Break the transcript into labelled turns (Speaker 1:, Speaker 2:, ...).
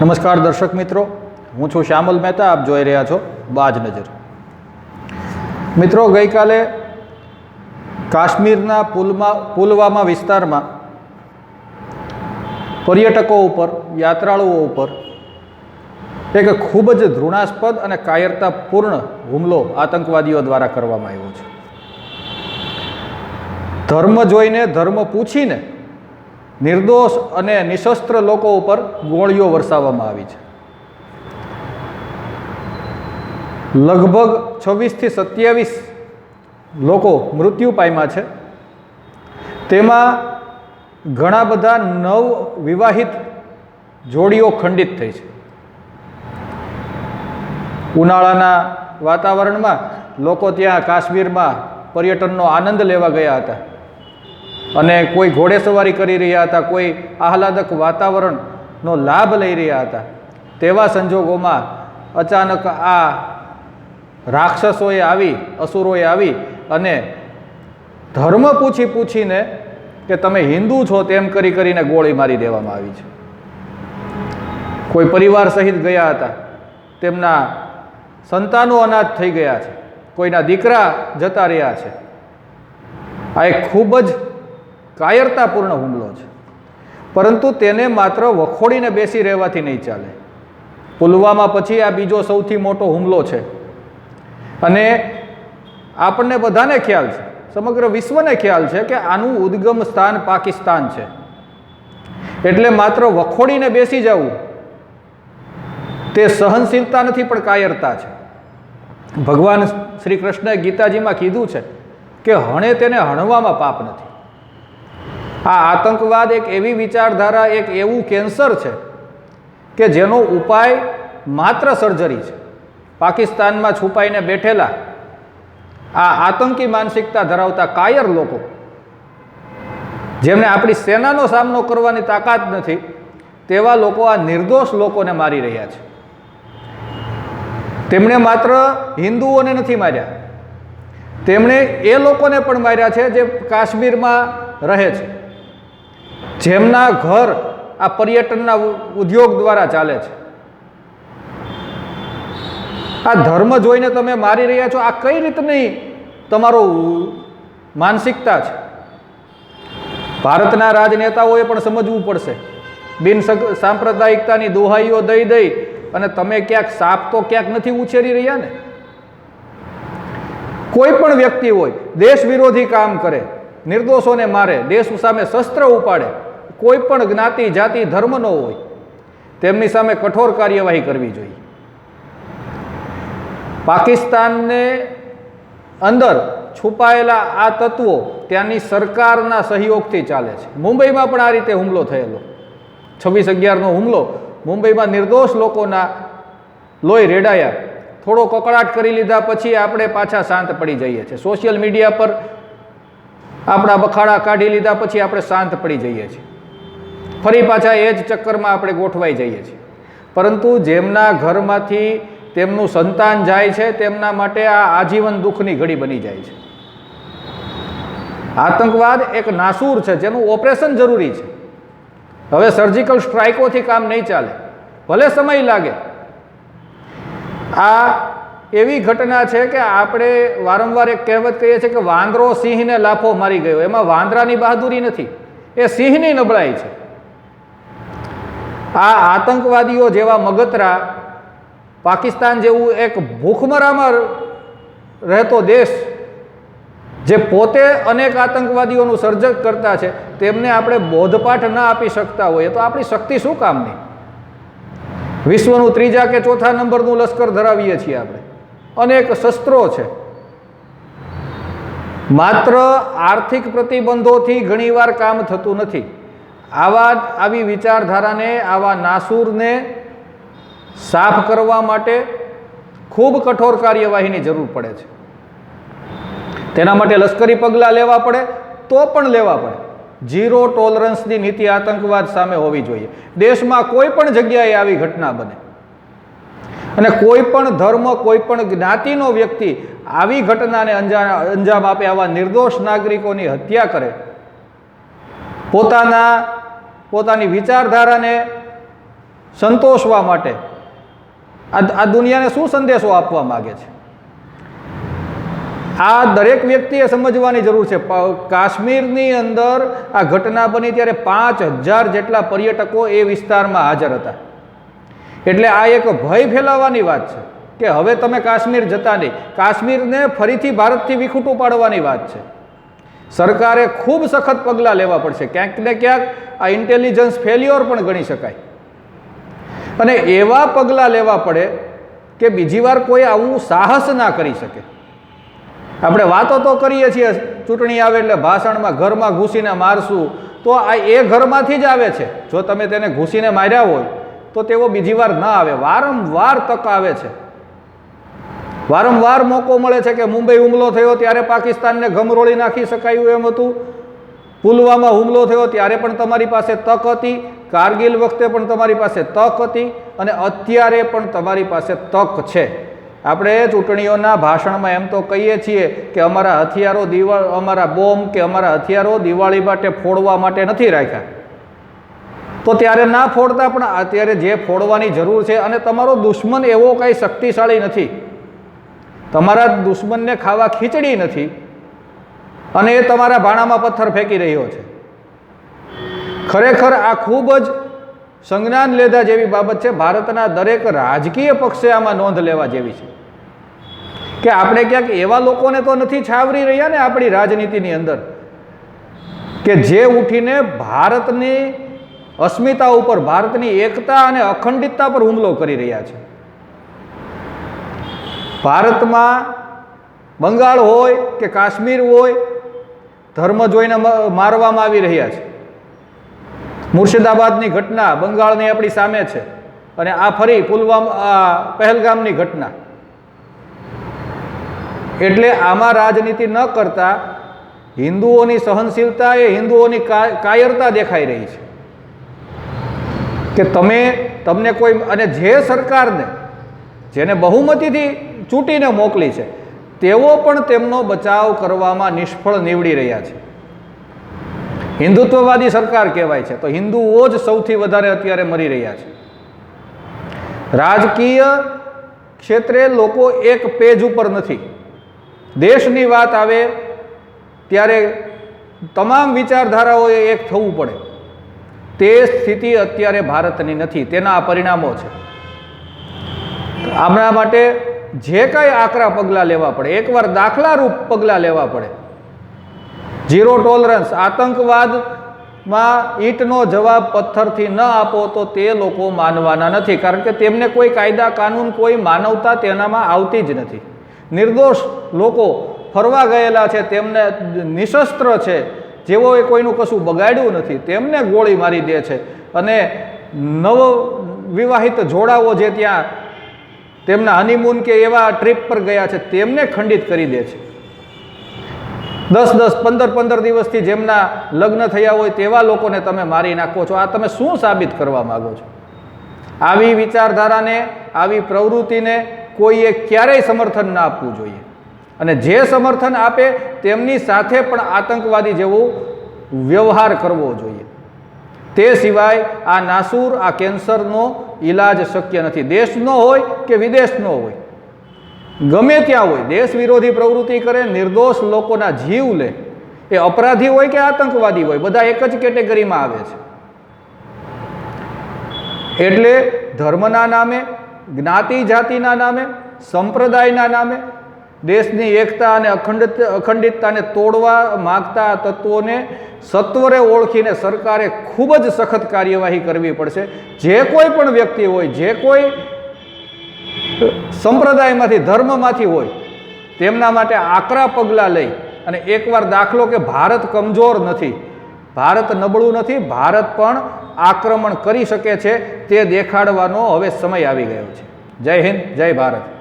Speaker 1: નમસ્કાર દર્શક મિત્રો, હું છું શ્યામલ મહેતા, આપ જોઈ રહ્યા છો બાજ નજર. મિત્રો, ગઈકાલે કાશ્મીરના પુલમાં, પુલવામા વિસ્તારમાં પર્યટકો ઉપર, યાત્રાળુઓ ઉપર એક ખૂબ જ ધૃણાસ્પદ અને કાયરતાપૂર્ણ હુમલો આતંકવાદીઓ દ્વારા કરવામાં આવ્યો છે. ધર્મ જોઈને, ધર્મ પૂછીને નિર્દોષ અને નિશસ્ત્ર લોકો ઉપર ગોળીઓ વરસાવવામાં આવી છે. લગભગ છવ્વીસથી સત્યાવીસ લોકો મૃત્યુ પામ્યા છે. તેમાં ઘણા બધા નવ વિવાહિત જોડીઓ ખંડિત થઈ છે. ઉનાળાના વાતાવરણમાં લોકો ત્યાં કાશ્મીરમાં પર્યટનનો આનંદ લેવા ગયા હતા. અને કોઈ ઘોડેસવારી કરી રહ્યા હતા, કોઈ આહલાદક વાતાવરણનો લાભ લઈ રહ્યા હતા. તેવા સંજોગોમાં અચાનક આ રાક્ષસોએ આવી, અસુરોએ આવી અને ધર્મ પૂછી પૂછીને કે તમે હિન્દુ છો તેમ કરી કરીને ગોળી મારી દેવામાં આવી છે. કોઈ પરિવાર સહિત ગયા હતા. તેમના સંતાનો અનાથ થઈ ગયા છે. કોઈના દીકરા જતા રહ્યા છે. આ એક ખૂબ જ કાયરતાપૂર્ણ હુમલો છે. પરંતુ તેને માત્ર વખોડીને બેસી રહેવાથી નહીં ચાલે. પુલવામા પછી આ બીજો સૌથી મોટો હુમલો છે. અને આપણને બધાને ખ્યાલ છે, સમગ્ર વિશ્વને ખ્યાલ છે કે આનું ઉદ્ગમ સ્થાન પાકિસ્તાન છે. એટલે માત્ર વખોડીને બેસી જવું, તે સહનશીલતા નથી, પણ કાયરતા છે. ભગવાન શ્રી કૃષ્ણએ ગીતાજીમાં કીધું છે કે હણે તેને હણવામાં પાપ નથી. આ આતંકવાદ એક એવી વિચારધારા, એક એવું કેન્સર છે કે જેનો ઉપાય માત્ર સર્જરી છે. પાકિસ્તાનમાં છુપાઈને બેઠેલા આ આતંકી માનસિકતા ધરાવતા કાયર લોકો, જેમને આપણી સેનાનો સામનો કરવાની તાકાત નથી, તેવા લોકો આ નિર્દોષ લોકોને મારી રહ્યા છે. તેમણે માત્ર હિન્દુઓને નથી માર્યા, તેમણે એ લોકોને પણ માર્યા છે જે કાશ્મીરમાં રહે છે. જેમના ઘર આ પર્યટનના ઉદ્યોગ દ્વારા ચાલે છે. આ ધર્મ જોઈને તમે મારી રહ્યા છો, આ કઈ રીતની તમારો માનસિકતા છે? ભારતના રાજનેતાઓએ પણ સમજવું પડશે. બિન સાંપ્રદાયિકતાની દોહાઈઓ દઈ દઈ અને તમે ક્યાંક સાપ તો ક્યાંક નથી ઉછેરી રહ્યા ને? કોઈ પણ વ્યક્તિ હોય, દેશ વિરોધી કામ કરે, નિર્દોષોને મારે, દેશ સામે શસ્ત્ર ઉપાડે કોઈ પણ જ્ઞાતિ, જાતિ ધર્મનો હોય, તેમની સામે કઠોર કાર્યવાહી કરવી જોઈએ. પાકિસ્તાનને અંદર છુપાયેલા આ તત્વો ત્યાંની સરકારના સહયોગથી ચાલે છે. મુંબઈમાં પણ આ રીતે હુમલો થયેલો. છવ્વીસ અગિયારનો હુમલો. મુંબઈમાં નિર્દોષ લોકોના લોહી રેડાયા. થોડો કકડાટ કરી લીધા પછી આપણે પાછા શાંત પડી જઈએ છીએ. સોશિયલ મીડિયા પર આપણા બખાડા કાઢી લીધા પછી આપણે શાંત પડી જઈએ છીએ. ફરી પાછા એ જ ચક્કરમાં આપણે ગોઠવાઈ જઈએ છીએ. પરંતુ જેમના ઘરમાંથી તેમનું સંતાન જાય છે, તેમના માટે આ આજીવન દુઃખની ઘડી બની જાય છે. આતંકવાદ એક નાસૂર છે, જેનું ઓપરેશન જરૂરી છે. હવે સર્જિકલ સ્ટ્રાઇકોથી કામ નહીં ચાલે. ભલે સમય લાગે. આ એવી ઘટના છે કે આપણે વારંવાર એક કહેવત કહીએ છીએ કે વાંદરો સિંહને લાફો મારી ગયો. એમાં વાંદરાની બહાદુરી નથી. એ સિંહની નબળાઈ છે. આ આતંકવાદીઓ જેવા મગતરા પાકિસ્તાન જેવું એક ભૂખમરામાં રહેતો દેશ જે પોતે અનેક આતંકવાદીઓનું સર્જક કરતા છે, તેમને આપણે બોધપાઠ ન આપી શકતા હોઈએ તો આપણી શક્તિ શું કામની? વિશ્વનું ત્રીજા કે ચોથા નંબરનું લશ્કર ધરાવીએ છીએ આપણે. અનેક શસ્ત્રો છે. માત્ર આર્થિક પ્રતિબંધોથી ઘણીવાર કામ થતું નથી. આવા આવી વિચારધારાને, આવા નાસૂરને સાફ કરવા માટે ખૂબ કઠોર કાર્યવાહીની જરૂર પડે છે. તેના માટે લશ્કરી પગલાં લેવા પડે, તો પણ લેવા પડે. ઝીરો ટોલરન્સની નીતિ આતંકવાદ સામે હોવી જોઈએ. દેશમાં કોઈ પણ જગ્યાએ આવી ઘટના બને. અને કોઈ પણ ધર્મ, કોઈ પણ જ્ઞાતિનો વ્યક્તિ આવી ઘટનાને અંજામ આપે, આવા નિર્દોષ નાગરિકોની હત્યા કરે પોતાના, પોતાની વિચારધારાને સંતોષવા માટે આ દુનિયાને શું સંદેશો આપવા માગે છે? આ દરેક વ્યક્તિએ સમજવાની જરૂર છે. કાશ્મીરની અંદર આ ઘટના બની ત્યારે પાંચ હજાર જેટલા પર્યટકો એ વિસ્તારમાં હાજર હતા. એટલે આ એક ભય ફેલાવવાની વાત છે કે હવે તમે કાશ્મીર જતા નહીં. કાશ્મીરને ફરીથી ભારતથી વિખૂટું પાડવાની વાત છે. સરકારે ખૂબ સખત પગલાં લેવા પડશે. ક્યાંક ને ક્યાંક આ ઇન્ટેલિજન્સ ફેલ્યોર પણ ગણી શકાય. અને એવા પગલાં લેવા પડે કે બીજી વાર કોઈ આવું સાહસ ના કરી શકે. આપણે વાતો તો કરીએ છીએ, ચૂંટણી આવે એટલે ભાષણમાં ઘરમાં ઘૂસીને મારશું, તો આ એ ઘરમાંથી જ આવે છે. જો તમે તેને ઘૂસીને માર્યા હોય, તો તેઓ બીજી વાર ના આવે. વારંવાર તક આવે છે. વારંવાર મોકો મળે છે કે મુંબઈ હુમલો થયો ત્યારે પાકિસ્તાનને ગમરોળી નાખી શકાયું એમ હતું. પુલવામા હુમલો થયો ત્યારે પણ તમારી પાસે તક હતી, કારગિલ વખતે પણ તમારી પાસે તક હતી અને અત્યારે પણ તમારી પાસે તક છે. આપણે ચૂંટણીઓના ભાષણમાં એમ તો કહીએ છીએ કે અમારા હથિયારો દિવાળ અમારા બોમ્બ કે અમારા હથિયારો દિવાળી માટે ફોડવા માટે નથી રાખ્યા. તો ત્યારે ના ફોડતા પણ અત્યારે જે ફોડવાની જરૂર છે અને તમારો દુશ્મન એવો કાંઈ શક્તિશાળી નથી. તમારા દુશ્મનને ખાવા ખીચડી નથી અને એ તમારા ભાણામાં પથ્થર ફેંકી રહ્યો છે. ખરેખર આ ખૂબ જ સંજ્ઞાન લેધા જેવી બાબત છે. ભારતના દરેક રાજકીય પક્ષે આમાં નોંધ લેવા જેવી છે. કે આપણે ક્યાંક એવા લોકોને તો નથી છાવરી રહ્યા ને આપણી રાજનીતિની અંદર કે જે ઉઠીને ભારતની અસ્મિતા ઉપર, ભારતની એકતા અને અખંડિતતા પર હુમલો કરી રહ્યા છે. ભારતમાં બંગાળ હોય કે કાશ્મીર હોય, ધર્મ જોઈને મારવામાં આવી રહ્યા છે. મુર્શિદાબાદની ઘટના બંગાળની આપણી સામે છે અને આ ફરી પુલવામા પહેલગામની ઘટના. એટલે આમાં રાજનીતિ ન કરતા હિન્દુઓની સહનશીલતા એ હિન્દુઓની કાયરતા દેખાઈ રહી છે. કે તમે, તમને કોઈ, અને જે સરકારને, જેને બહુમતીથી ચૂંટીને મોકલી છે. તેઓ પણ તેમનો બચાવ કરવામાં નિષ્ફળ નીવડી રહ્યા છે. હિન્દુત્વવાદી સરકાર કહેવાય છે. તો હિન્દુઓ જ સૌથી વધારે અત્યારે મરી રહ્યા છે. રાજકીય ક્ષેત્રે લોકો એક પેજ ઉપર નથી. દેશની વાત આવે ત્યારે તમામ વિચારધારાઓએ એક થવું પડે. તે સ્થિતિ અત્યારે ભારતની નથી. તેના પરિણામો છે. આપણા માટે જે કાંઈ આકરા પગલાં લેવા પડે, એકવાર દાખલારૂપ પગલાં લેવા પડે. ઝીરો ટોલરન્સ આતંકવાદમાં ઈંટનો જવાબ પથ્થરથી ન આપો તો તે લોકો માનવાના નથી, કારણ કે તેમને કોઈ કાયદા, કાનૂન, કોઈ માનવતા તેનામાં આવતી જ નથી. નિર્દોષ લોકો ફરવા ગયેલા છે, તેમને નિશસ્ત્ર છે, જેઓએ કોઈનું કશું બગાડ્યું નથી, તેમને ગોળી મારી દે છે. અને નવ વિવાહિત જોડાઓ જે ત્યાં તેમના હનીમૂન કે એવા ટ્રીપ પર ગયા છે, તેમને ખંડિત કરી દે છે. દસ દસ, પંદર પંદર દિવસથી જેમના લગ્ન થયા હોય તેવા લોકોને તમે મારી નાખો છો. આ તમે શું સાબિત કરવા માગો છો? આવી વિચારધારાને, આવી પ્રવૃત્તિને કોઈએ ક્યારેય સમર્થન ના આપવું જોઈએ. અને જે સમર્થન આપે, તેમની સાથે પણ આતંકવાદી જેવું વ્યવહાર કરવો જોઈએ. તે સિવાય આ નાસૂર, આ કેન્સરનો ઈલાજ શક્ય નથી. દેશનો હોય કે વિદેશનો હોય. ગમે ત્યાં હોય, દેશ વિરોધી પ્રવૃત્તિ કરે, નિર્દોષ લોકોના જીવ લે. એ અપરાધી હોય કે આતંકવાદી હોય, બધા એક જ કેટેગરીમાં આવે છે. એટલે ધર્મના નામે, જ્ઞાતિ જાતિના નામે, સંપ્રદાયના નામે દેશની એકતા અને અખંડિત અખંડિતતાને તોડવા માગતા તત્વોને સત્વરે ઓળખીને સરકારે ખૂબ જ સખત કાર્યવાહી કરવી પડશે. જે કોઈ પણ વ્યક્તિ હોય, જે કોઈ સંપ્રદાયમાંથી, ધર્મમાંથી હોય, તેમના માટે આકરા પગલાં લઈ અને એકવાર દાખલો કે ભારત કમજોર નથી, ભારત નબળું નથી, ભારત પણ આક્રમણ કરી શકે છે, તે દેખાડવાનો હવે સમય આવી ગયો છે. જય હિન્દ, જય ભારત.